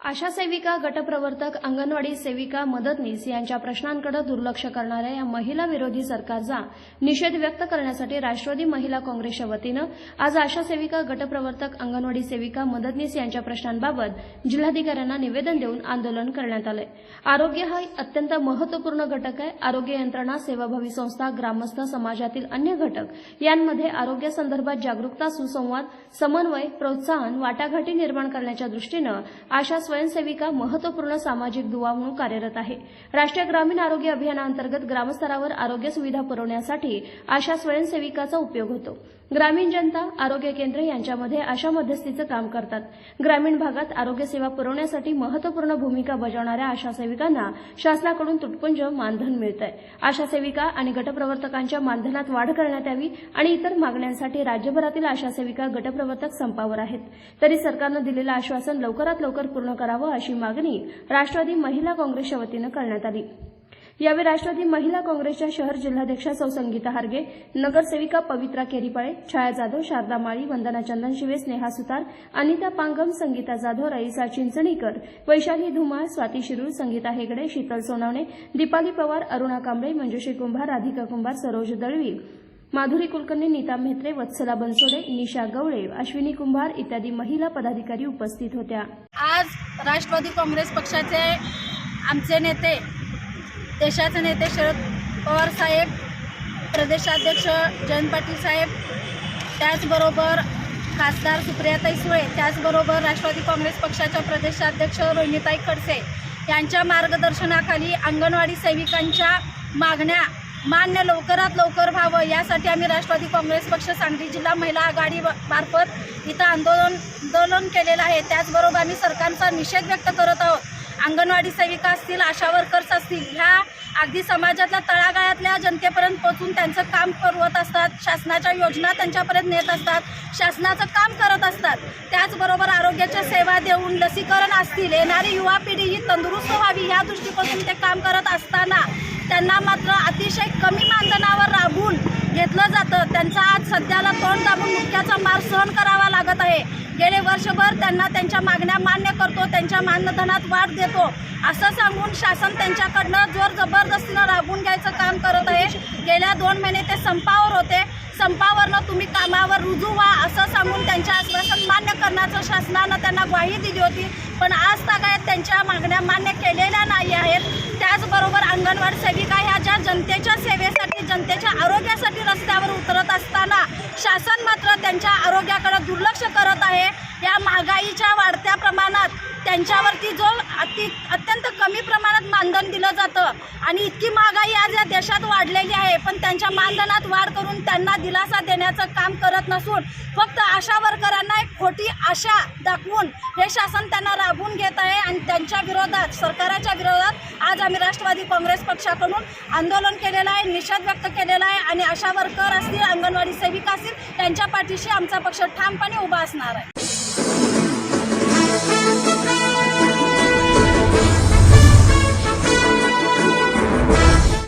आशा सेविका गटप्रवर्तक अंगणवाडी सेविका मदतनीस यांच्या प्रश्नांकडे दुर्लक्ष करणाऱ्या या महिला विरोधी सरकारचा निषेध व्यक्त करण्यासाठी राष्ट्रवादी महिला काँग्रेसच्या वतीनं आज आशा सेविका गटप्रवर्तक अंगणवाडी सेविका मदतनीस यांच्या प्रश्नांबाबत जिल्हाधिकाऱ्यांना निवेदन देऊन आंदोलन करण्यात आलंय. आरोग्य हा अत्यंत महत्त्वपूर्ण घटक आहे. आरोग्य यंत्रणा सेवाभावी संस्था ग्रामस्थ समाजातील अन्य घटक यांमध्ये आरोग्यासंदर्भात जागरूकता सुसंवाद समन्वय प्रोत्साहन वाटाघाटी निर्माण करण्याच्या दृष्टीनं आशा स्वयंसेविका महत्त्वपूर्ण सामाजिक दुवा म्हणून कार्यरत आहे. राष्ट्रीय ग्रामीण आरोग्य अभियानाअंतर्गत ग्रामस्तरावर आरोग्य सुविधा पुरवण्यासाठी आशा स्वयंसेविकाचा उपयोग होतो. ग्रामीण जनता आरोग्य केंद्र यांच्यामध्ये आशा मध्यस्थीचं काम करतात. ग्रामीण भागात आरोग्य सेवा पुरवण्यासाठी महत्त्वपूर्ण भूमिका बजावणाऱ्या आशा सेविकांना शासनाकडून तुटपुंज मानधन मिळत आहे आशा सेविका आणि गटप्रवर्तकांच्या मानधनात वाढ करण्यात यावी आणि इतर मागण्यांसाठी राज्यभरातील आशा सेविका गटप्रवर्तक संपावर आहेत. तरी सरकारनं दिलेलं आश्वासन लवकरात लवकर पूर्ण करावं अशी मागणी राष्ट्रवादी महिला काँग्रेसच्या वतीनं करण्यात आली. यावेळी राष्ट्रवादी महिला काँग्रेसच्या शहर जिल्हाध्यक्षा सौ संगीता हार्गे नगरसेविका पवित्रा केरीपाळे छाया जाधव शारदा माळी वंदना चंदनशिवे स्नेहा सुतार अनिता पांगम संगीता जाधव रईसा चिंचणीकर वैशाली धुमाळ स्वाती शिरूर संगीता हेगडे शीतल सोनवणे दीपाली पवार अरुणा कांबळे मंजुषी कुंभार राधिका कुंभार सरोज दळवी माधुरी कुलकर्णी नीता म्हेत्रे वत्सला बनसोडे निशा गवळे अश्विनी कुंभार इत्यादी महिला पदाधिकारी उपस्थित होत्या. आज राष्ट्रवादी काँग्रेस पक्षाचे आमचे नेते देशाचे नेते शरद पवार साहेब प्रदेशाध्यक्ष जयंत पाटील साहेब त्याचबरोबर खासदार सुप्रियाताई सुळे त्याचबरोबर राष्ट्रवादी काँग्रेस पक्षाच्या प्रदेशाध्यक्ष रोहिणीताई खडसे यांच्या मार्गदर्शनाखाली अंगणवाडी सेविकांच्या मागण्या मान्य लवकरात लवकर व्हावं. यासाठी आम्ही राष्ट्रवादी काँग्रेस पक्ष सांगली जिल्हा महिला आघाडी मार्फत इथं आंदोलन आंदोलन केलेलं आहे. त्याचबरोबर आम्ही सरकारचा निषेध व्यक्त करत आहोत. अंगणवाडी सेविका असतील आशा वर्कर्स असतील ह्या अगदी समाजातल्या तळागाळातल्या जनतेपर्यंत पोहोचून त्यांचं काम करवत असतात. शासनाच्या योजना त्यांच्यापर्यंत नेत असतात. शासनाचं काम करत असतात. त्याचबरोबर आरोग्याच्या सेवा देऊन लसीकरण असतील. येणारी युवा पिढी ही तंदुरुस्त व्हावी ह्या दृष्टीकोनातून ते काम करत असताना त्यांना मात्र अतिशय कमी मानधनावर राबून घेतलं जातं. त्यांचा आज सध्याला तोंड दाबून मुख्याचा मार सहन करावा लागत आहे. गेले वर्षभर त्यांना त्यांच्या मागण्या मान्य करतो त्यांच्या मानधनात वाढ देतो. असं सांगून शासन त्यांच्याकडनं जोर जबरदस्तीनं राबून घ्यायचं काम करत आहे. गेल्या दोन महिने ते संपावर होते. संपावरनं तुम्ही कामावर रुजू व्हा असं सांगून त्यांच्या आश्वासन मान्य शासनानं त्यांना ग्वाही दिली होती पण आज तागायत त्यांच्या मागण्या मान्य केलेल्या नाही आहेत. त्याचबरोबर अंगणवाडी सेविका ह्या ज्या जनतेच्या सेवेसाठी जनतेच्या आरोग्यासाठी रस्त्यावर उतरत असताना शासन मात्र त्यांच्या आरोग्याकडे दुर्लक्ष करत आहे. या महागाईच्या वाढत्या प्रमाणात त्यांच्यावरती जो अति अत्यंत कमी प्रमाणात मानधन दिलं जातं. आणि इतकी महागाई आज या देशात वाढलेली आहे. पण त्यांच्या मानधनात वाढ करून त्यांना दिलासा देण्याचं काम करत नसून फक्त आशा वर्करांना एक खोटी आशा दाखवून हे शासन त्यांना राबवून घेत आहे. आणि त्यांच्या विरोधात सरकाराच्या विरोधात आज आम्ही राष्ट्रवादी काँग्रेस पक्षाकडून आंदोलन केलेलं आहे निषेध व्यक्त केलेला आहे. आणि आशा वर्कर असतील अंगणवाडी सेविका असतील त्यांच्या पाठीशी आमचा पक्ष ठामपणे उभा असणार आहे.